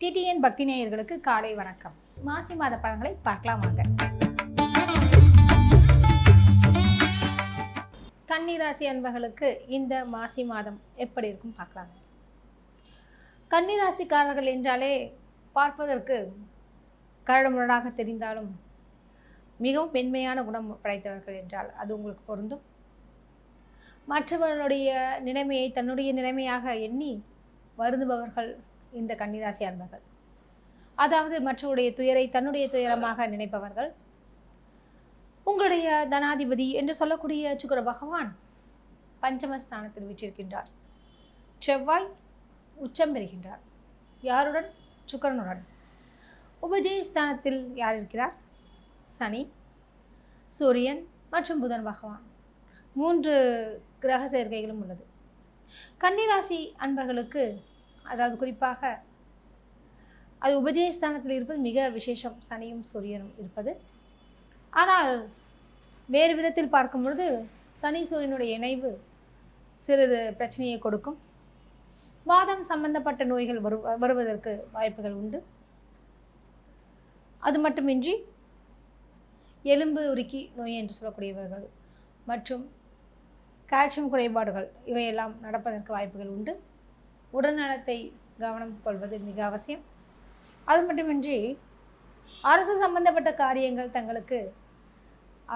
DTN பக்தி நேயர்களுக்கு காலை வணக்கம். மாசி மாத பழங்களை பார்க்கலாம் வாங்க. கன்னிராசி அன்பர்களுக்கு இந்த மாசி மாதம் எப்படி இருக்கும் பார்க்கலாங்க கன்னிராசிக்காரர்கள் என்றாலே பார்ப்பதற்கு கரடுமுரடாக தெரிந்தாலும் மிகவும் மென்மையான குணம் படைத்தவர்கள் என்றால் அது உங்களுக்கு பொருந்தும். மற்றவர்களுடைய நிலைமையை தன்னுடைய நிலைமையாக எண்ணி வருந்துபவர்கள் இந்த கன்னிராசி அன்பர்கள். அதாவது மற்றவருடைய துயரை தன்னுடைய துயரமாக நினைப்பவர்கள். உங்களுடைய தனாதிபதி என்று சொல்லக்கூடிய சுக்கர பகவான் பஞ்சமஸ்தானத்தில் வீற்றிருக்கின்றார். செவ்வாய் உச்சம் பெறுகின்றார். யாருடன்? சுக்கரனுடன். உபஜயஸ்தானத்தில் யார் இருக்கிறார்? சனி சூரியன் மற்றும் புதன் பகவான். மூன்று கிரக சேர்க்கைகளும் உள்ளது. கன்னிராசி அன்பர்களுக்கு அதாவது குறிப்பாக அது உபஜயஸ்தானத்தில் இருப்பது மிக விசேஷம். சனியும் சூரியனும் இருப்பது. ஆனால் வேறு விதத்தில் பார்க்கும் பொழுது சனி சூரியனுடைய இணைவு சிறிது பிரச்சனையை கொடுக்கும். வாதம் சம்பந்தப்பட்ட நோய்கள் வரு வருவதற்கு வாய்ப்புகள் உண்டு. அது மட்டுமின்றி எலும்பு உருக்கி நோய் என்று சொல்லக்கூடியவர்கள் மற்றும் கால்சியம் குறைபாடுகள் இவையெல்லாம் நடப்பதற்கு வாய்ப்புகள் உண்டு. உடல்நலத்தை கவனம் கொள்வது மிக அவசியம். அது மட்டுமின்றி அரசு சம்பந்தப்பட்ட காரியங்கள் தங்களுக்கு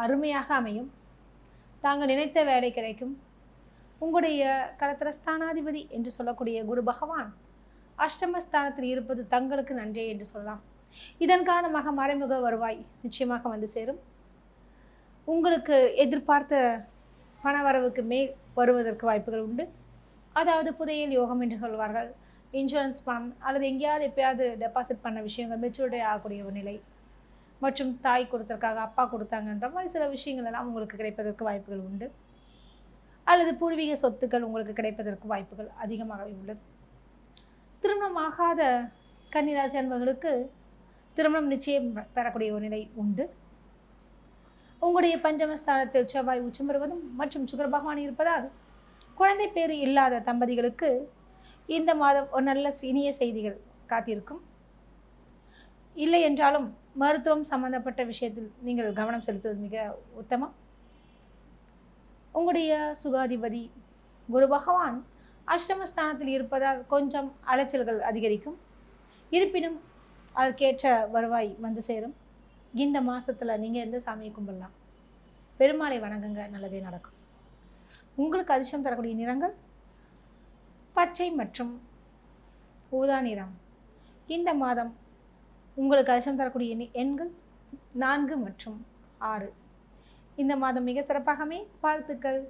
அருமையாக அமையும். தாங்கள் நினைத்த வேலை கிடைக்கும். உங்களுடைய கலத்திரஸ்தானாதிபதி என்று சொல்லக்கூடிய குரு பகவான் அஷ்டமஸ்தானத்தில் இருப்பது தங்களுக்கு நன்றே என்று சொல்லலாம். இதன் காரணமாக மறைமுக வருவாய் நிச்சயமாக வந்து சேரும். உங்களுக்கு எதிர்பார்த்த பணவரவுக்கு மேல் வருவதற்கு வாய்ப்புகள் உண்டு. அதாவது புதையல் யோகம் என்று சொல்வார்கள். இன்சூரன்ஸ் பணம் அல்லது எங்கேயாவது எப்பயாவது டெபாசிட் பண்ண விஷயங்கள் மெச்சூரிட்டி ஆகக்கூடிய ஒரு நிலை. மற்றும் தாய் கொடுத்ததற்காக அப்பா கொடுத்தாங்கன்ற மாதிரி சில விஷயங்கள் எல்லாம் உங்களுக்கு கிடைப்பதற்கு வாய்ப்புகள் உண்டு. அல்லது பூர்வீக சொத்துக்கள் உங்களுக்கு கிடைப்பதற்கு வாய்ப்புகள் அதிகமாகவே உள்ளது. திருமணம் ஆகாத கன்னிராசி அன்பர்களுக்கு திருமணம் நிச்சயம் பெறக்கூடிய ஒரு நிலை உண்டு. உங்களுடைய பஞ்சமஸ்தானத்தில் செவ்வாய் உச்சம் பெறுவதும் மற்றும் சுக்கர பகவான் இருப்பதால் குழந்தை பேர் இல்லாத தம்பதிகளுக்கு இந்த மாதம் ஒரு நல்ல இனிய செய்திகள் காத்திருக்கும். இல்லை என்றாலும் மருத்துவம் சம்பந்தப்பட்ட விஷயத்தில் நீங்கள் கவனம் செலுத்துவது மிக உத்தமம். உங்களுடைய சுகாதிபதி குரு பகவான் அஷ்டமஸ்தானத்தில் இருப்பதால் கொஞ்சம் அலைச்சல்கள் அதிகரிக்கும். இருப்பினும் அதற்கேற்ற வருவாய் வந்து சேரும். இந்த மாதத்தில் நீங்கள் எந்த சாமியை கும்பிடலாம். பெருமாளை வணங்குங்க. நல்லதே நடக்கும். உங்களுக்கு அதிர்ஷ்டம் தரக்கூடிய நிறங்கள்? பச்சை மற்றும் ஊதா நிறம். இந்த மாதம் உங்களுக்கு அதிர்ஷ்டம் தரக்கூடிய எண்கள்? நான்கு மற்றும் ஆறு. இந்த மாதம் மிக சிறப்பாகவே வாழ்த்துக்கள்.